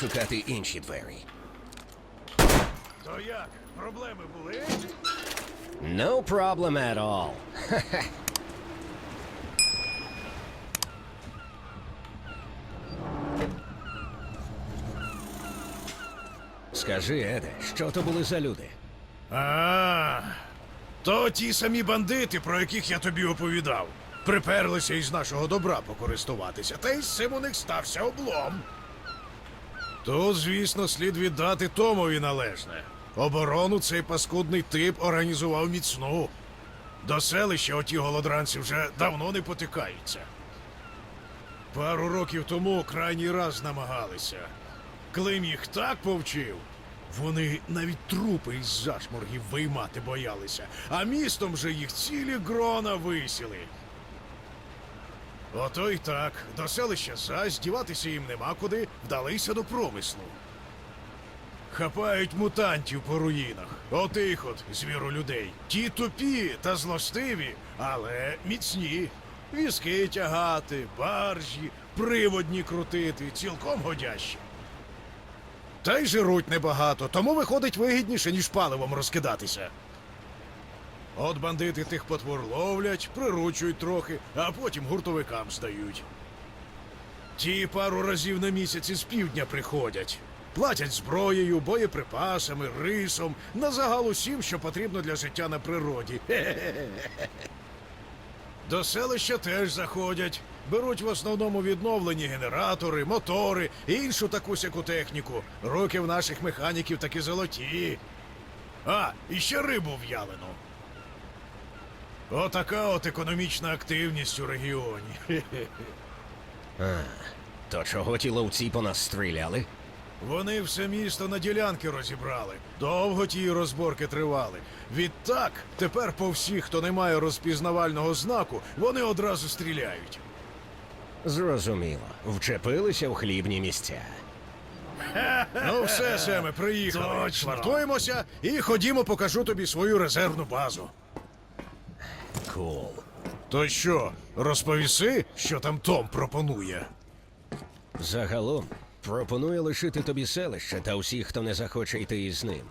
шукати інші двері. То як? Проблеми були? No problem at all. Скажи, Еде, що то були за люди? А, то ті самі бандити, про яких я тобі оповідав. Приперлися із нашого добра покористуватися, та й з цим у них стався облом. Тут, звісно, слід віддати Томові належне. Оборону цей паскудний тип організував міцну. До селища оті голодранці вже давно не потикаються. Пару років тому крайній раз намагалися. Клим їх так повчив. Вони навіть трупи із зашморгів виймати боялися, а містом же їх цілі грона висіли. Ото й так, до селища зась, діватися їм нема куди, вдалися до промислу. Хапають мутантів по руїнах. Отих от звіру людей. Ті тупі та злостиві, але міцні. Візки тягати, баржі, приводні крутити, цілком годящі. Та й жируть небагато, тому виходить вигідніше, ніж паливом розкидатися. От бандити тих потвор ловлять, приручують трохи, а потім гуртовикам здають. Ті пару разів на місяць із півдня приходять. Платять зброєю, боєприпасами, рисом, на загал усім, що потрібно для життя на природі. До селища теж заходять. Беруть в основному відновлені генератори, мотори і іншу таку сяку техніку. Руки в наших механіків таки золоті. А, і ще рибу в'ялену. Отака от економічна активність у регіоні. Хе-хе. То чого ті ловці по нас стріляли? Вони все місто на ділянки розібрали. Довго ті розборки тривали. Відтак, тепер по всіх, хто не має розпізнавального знаку, вони одразу стріляють. Зрозуміло. Вчепилися в хлібні місця. Ну, все, Семе, приїхали. Точно. Швартуємося і ходімо, покажу тобі свою резервну базу. Кул. То що, розповіси, що там Том пропонує? Загалом пропоную лишити тобі селище та усіх, хто не захоче йти із ним.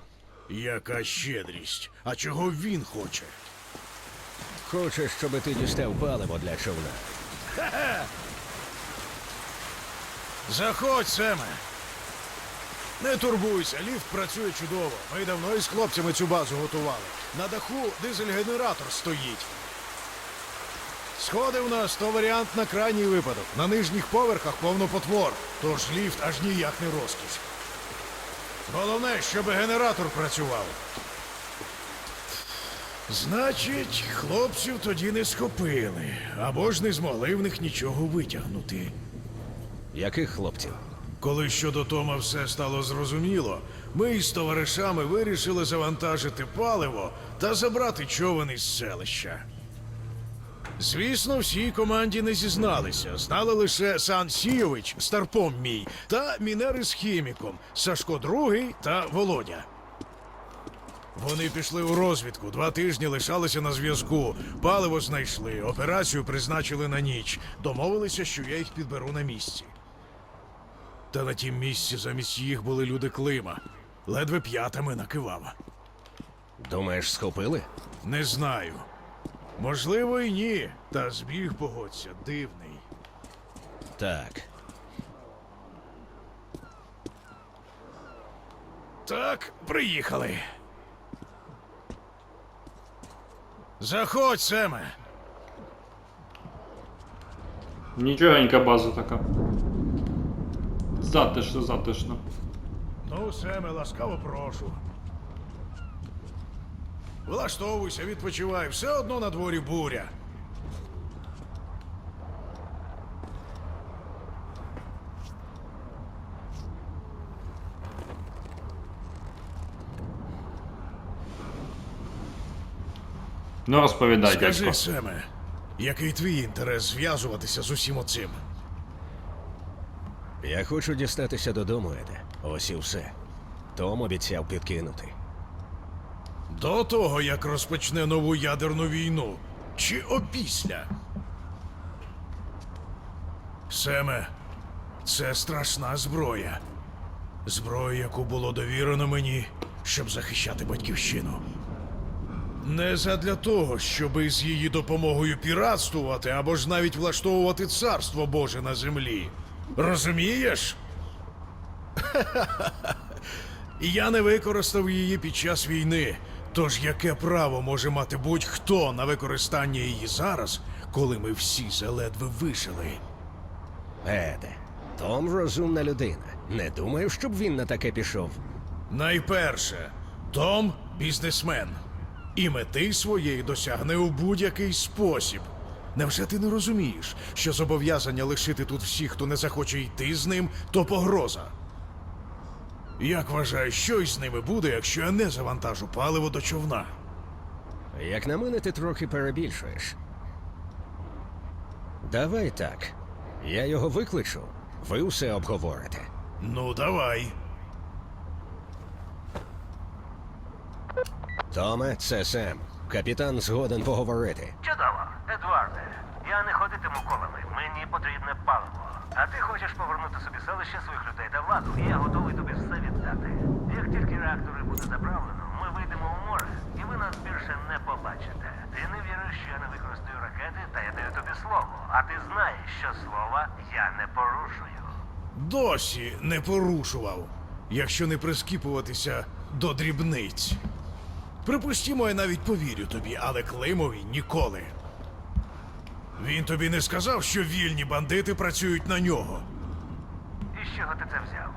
Яка щедрість. А чого він хоче? Хоче, щоб ти дістав паливо для човна. Заходь, Семе. Не турбуйся, ліфт працює чудово. Ми давно із хлопцями цю базу готували. На даху дизель-генератор стоїть. Сходи у нас то варіант на крайній випадок. На нижніх поверхах повно потвор, тож ліфт аж ніяк не розкіш. Головне, щоб генератор працював. Значить, хлопців тоді не схопили, або ж не змогли в них нічого витягнути. Яких хлопців? Коли щодо Тома все стало зрозуміло, ми із товаришами вирішили завантажити паливо та забрати човен із селища. Звісно, всій команді не зізналися. Знали лише Сан Сійович, старпом мій, та мінери з хіміком, Сашко другий та Володя. Вони пішли у розвідку, два тижні лишалися на зв'язку. Паливо знайшли, операцію призначили на ніч. Домовилися, що я їх підберу на місці. Та на тім місці замість їх були люди Клима. Ледве п'ятами накивав. Думаєш, схопили? Не знаю. Можливо, і ні. Та збіг погодься, дивний. Так. Так, приїхали. Заходь, Семе. Нічогенька база така. Затишно, затишно. Ну, Семе, ласкаво прошу. Влаштовуйся, відпочивай, все одно на дворі буря. Ну розповідай, Скажи, дядько. Семе, який твій інтерес зв'язуватися з усім оцим? Я хочу дістатися додому, Еде. Ось і все. Том обіцяв підкинути. До того, як розпочне нову ядерну війну, чи опісля? Семе, це страшна зброя. Зброю, яку було довірено мені, щоб захищати батьківщину. Не задля того, щоб із її допомогою піратствувати або ж навіть влаштовувати царство Боже на землі. Розумієш? Я не використав її під час війни. Тож яке право може мати будь-хто на використання її зараз, коли ми всі заледве вижили? Еде, Том розумна людина. Не думаю, щоб він на таке пішов. Найперше, Том бізнесмен. І мети своєї досягне у будь-який спосіб. Невже ти не розумієш, що зобов'язання лишити тут всіх, хто не захоче йти з ним, то погроза? Як вважаєш, що із ними буде, якщо я не завантажу паливо до човна? Як на мене, ти трохи перебільшуєш. Давай так. Я його викличу, ви усе обговорите. Ну, давай. Томе, це Сем. Капітан згоден поговорити. Чудово, Едуарде. Я не ходитиму колами. Мені потрібне паливо. А ти хочеш повернути собі селище своїх людей та владу, і я готовий тобі все віддати. Як тільки реактори буде заправлено, ми вийдемо у море, і ви нас більше не побачите. Ти не віриш, що я не використаю ракети, та я даю тобі слово. А ти знаєш, що слова я не порушую. Досі не порушував, якщо не прискіпуватися до дрібниць. Припустімо, я навіть повірю тобі, але Климові ніколи. Він тобі не сказав, що вільні бандити працюють на нього. І з чого ти це взяв?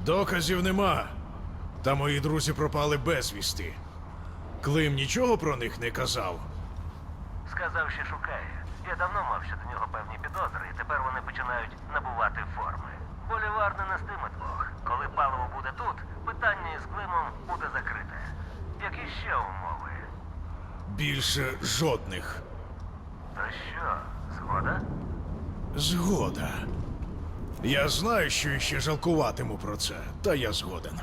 Доказів нема. Та мої друзі пропали безвісти. Клим нічого про них не казав. Сказав, що шукає. Я давно мав щодо нього певні підозри, і тепер вони починають набувати форми. Болівар не нестиме двох. Коли паливо буде тут, питання із Климом буде закрите. Які ще умови? Більше жодних. То що, згода? Згода. Я знаю, що іще жалкуватиму про це, та я згоден.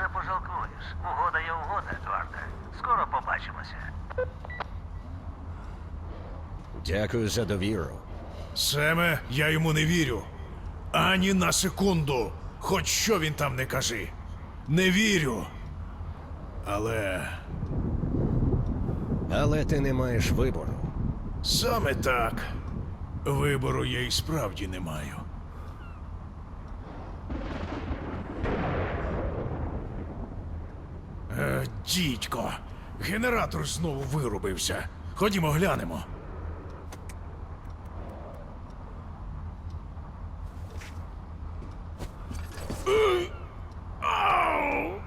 Не пожалкуєш. Угода є угода, Едуарде. Скоро побачимося. Дякую за довіру. Семе, я йому не вірю. Ані на секунду. Хоч що він там не кажи. Не вірю. Але Але ти не маєш вибору. саме так. Вибору я й справді не маю. Е, дідько, генератор знову вирубився. Ходімо глянемо. Е, ау!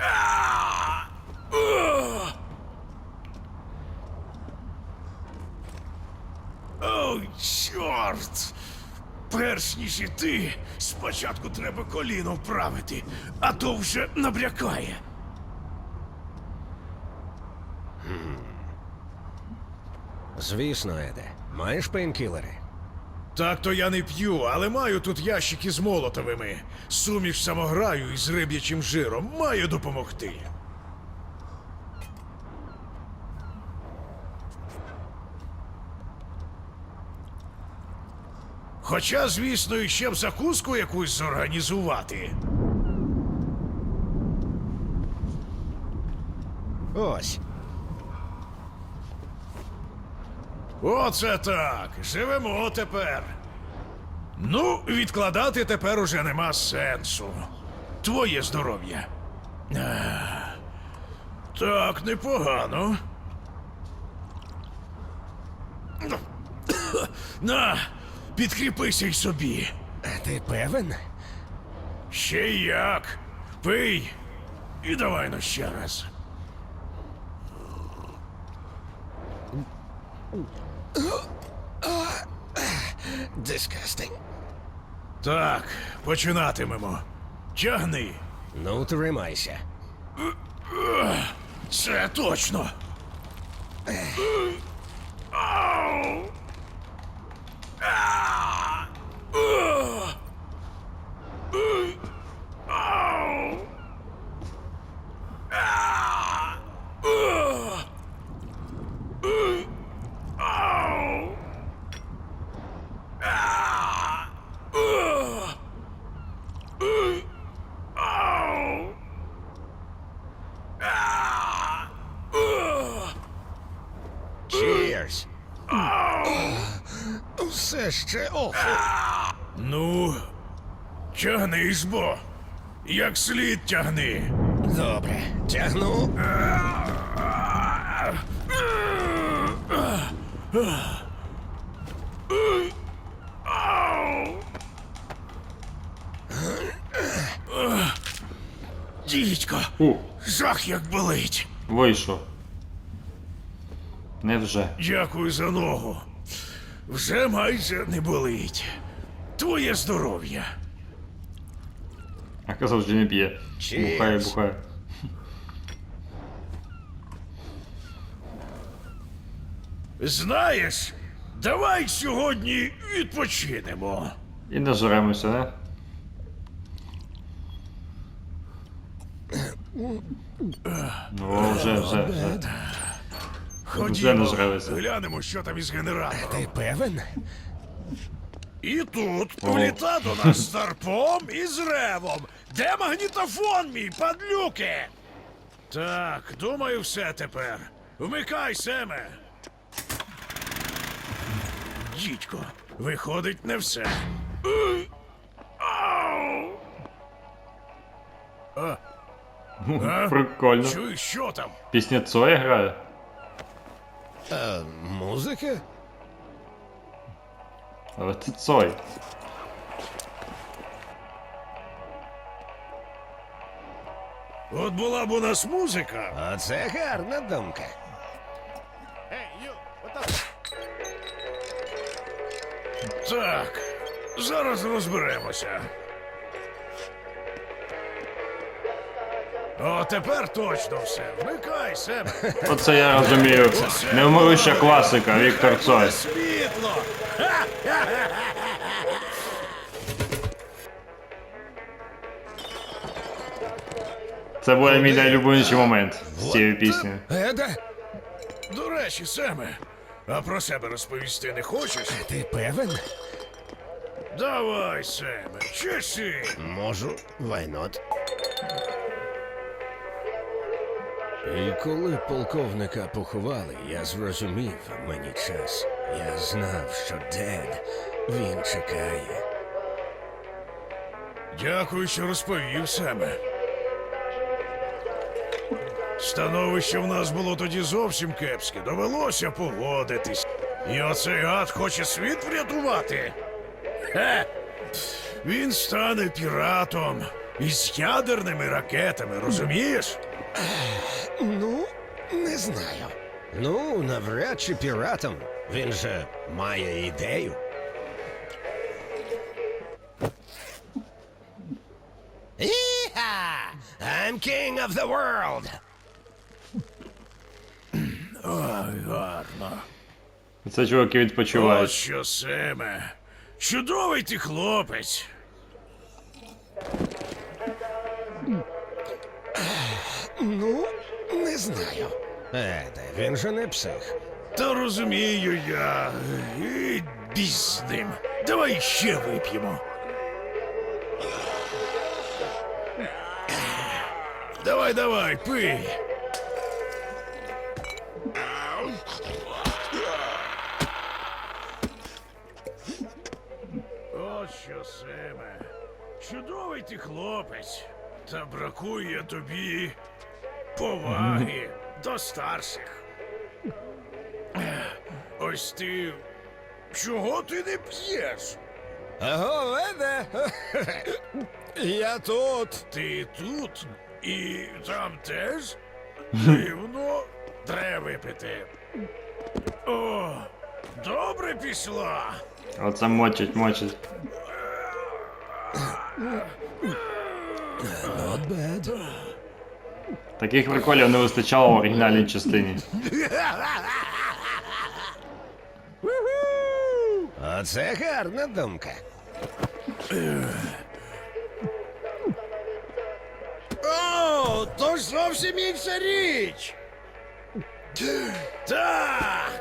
А! Ух! О, чорт! Іти, спочатку треба коліно вправити, а то вже набрякає. Звісно, Еде. Маєш пейнкілери? Так то я не п'ю, але маю тут ящики з молотовими. Суміш самограю із риб'ячим жиром має допомогти. Хоча, звісно, іще б закуску якусь зорганізувати. Ось. Оце так. Живемо тепер. Ну, відкладати тепер уже нема сенсу. Твоє здоров'я. Так, непогано. На, підкріпися й собі. А ти певен? Ще як. Пий. І давай ну ще раз. Disgusting. Так, починатимемо. Тягни. Ну, тримайся. Це точно. Ау! Cheers. Все ще ох. Ну, тягни ж бо. Як слід тягни. Добре, тягну. Дідько, У, жах як болить. вийшов. Невже. Дякую за ногу. Вже майже не болить. Твоє здоров'я. А казав, що не п'є. Бухає, бухає. Знаєш, давай сьогодні відпочинемо. І нажремося, не? Ну, вже, вже, вже. Ходімо, нажралися. глянемо, що там із генератором. Ти певен? І тут Ого. вліта до нас з старпом і з ревом. Де магнітофон мій, падлюки? Так, думаю, все тепер. Вмикай, Семе. Дідько, виходить не все. Ау! А? Прикольно. Чуєш, що там? Пісня Цоя грає? А, музика? Але це Цой. От була б у нас музика. Оце гарна думка. Так, зараз розберемося. О, тепер точно все. Вмикай себе. Оце я розумію. Невмируща класика, Віктор Цой. Світло. Це буде мій найлюбленіший момент з цієї пісні. Еда, До речі, Семе, а про себе розповісти не хочеш? ти певен? Давай, Семе, чеши. Можу, why not? І коли полковника поховали, я зрозумів, мені час. Я знав, що Дед, він чекає. Дякую, що розповів, Семе. Становище в нас було тоді зовсім кепське. Довелося погодитись. І оцей гад хоче світ врятувати. Хе! Він стане піратом із ядерними ракетами, розумієш? Ну, не знаю. Ну, навряд чи піратом. Він же має ідею. Іха! I'm king of the world! Ой, гарно. Це чуваки От відпочивають. що, Семе. Чудовий ти хлопець. Знаю. Еде, він же не псих. Та розумію я. І біс з ним. Давай ще вип'ємо. Давай, давай, пий. От що, Семе. Чудовий ти хлопець. Та бракує тобі поваги до старших. Ось ти. Чого ти не п'єш? Аго, Еде! Я тут. Ти тут і там теж? Дивно, треба випити. О, добре пішла. Оце мочить, мочить. Not bad. Таких приколів не вистачало в оригінальній частині. Оце гарна думка. О, то ж зовсім інша річ. Так.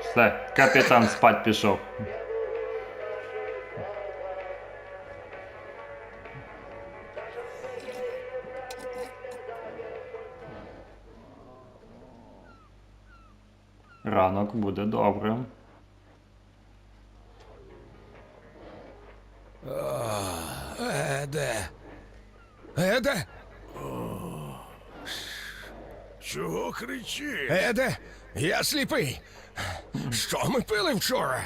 Все, капітан спать пішов. Ранок буде добре. Еде. Еде? Чого кричиш? Еде, я сліпий. Що ми пили вчора?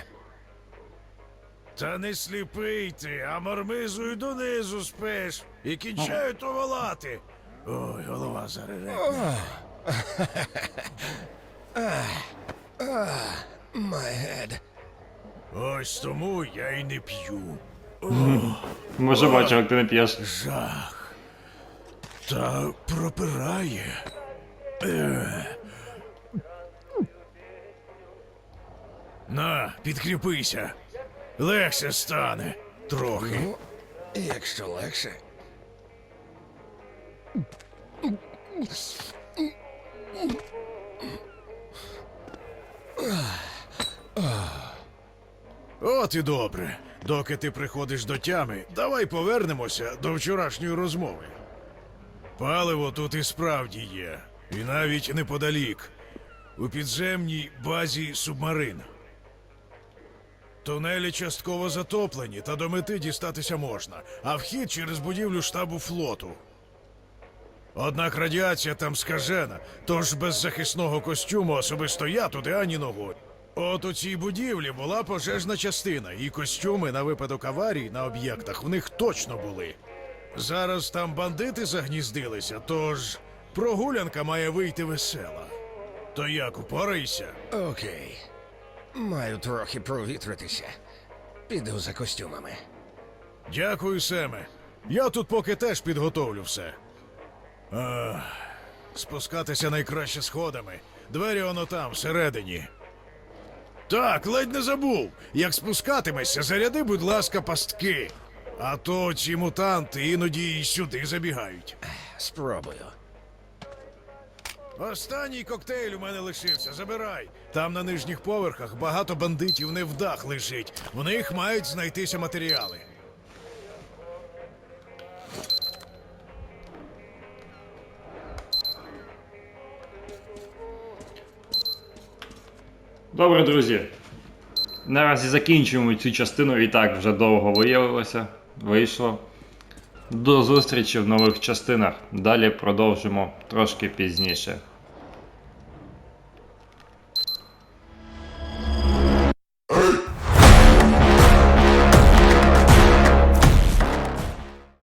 Та не сліпий ти, а мармизою донизу спиш і кінчаю то волати. Ой, голова зарере. My head. Ось тому я й не п'ю. Може бачу, як ти не п'єш. Жах. Та пропирає. Е. На, підкріпися. Легше стане. Трохи. Ну, якщо легше. От і добре. Доки ти приходиш до тями, давай повернемося до вчорашньої розмови. Паливо тут і справді є, і навіть неподалік, у підземній базі субмарин. Тунелі частково затоплені, та до мети дістатися можна, а вхід через будівлю штабу флоту. Однак радіація там скажена, тож без захисного костюму особисто я туди ані ногою. От у цій будівлі була пожежна частина, і костюми на випадок аварій на об'єктах в них точно були. Зараз там бандити загніздилися, тож прогулянка має вийти весела. То як упорайся? Окей. Маю трохи провітритися. Піду за костюмами. Дякую, Семе. Я тут поки теж підготовлю все. А, спускатися найкраще сходами. Двері воно там, всередині. Так, ледь не забув. Як спускатимешся, заряди, будь ласка, пастки. А то ці мутанти іноді й сюди забігають. Спробую. Останній коктейль у мене лишився, забирай. Там на нижніх поверхах багато бандитів невдах лежить. В них мають знайтися матеріали. Добре, друзі. Наразі закінчуємо цю частину і так вже довго виявилося. Вийшло. До зустрічі в нових частинах. Далі продовжимо трошки пізніше.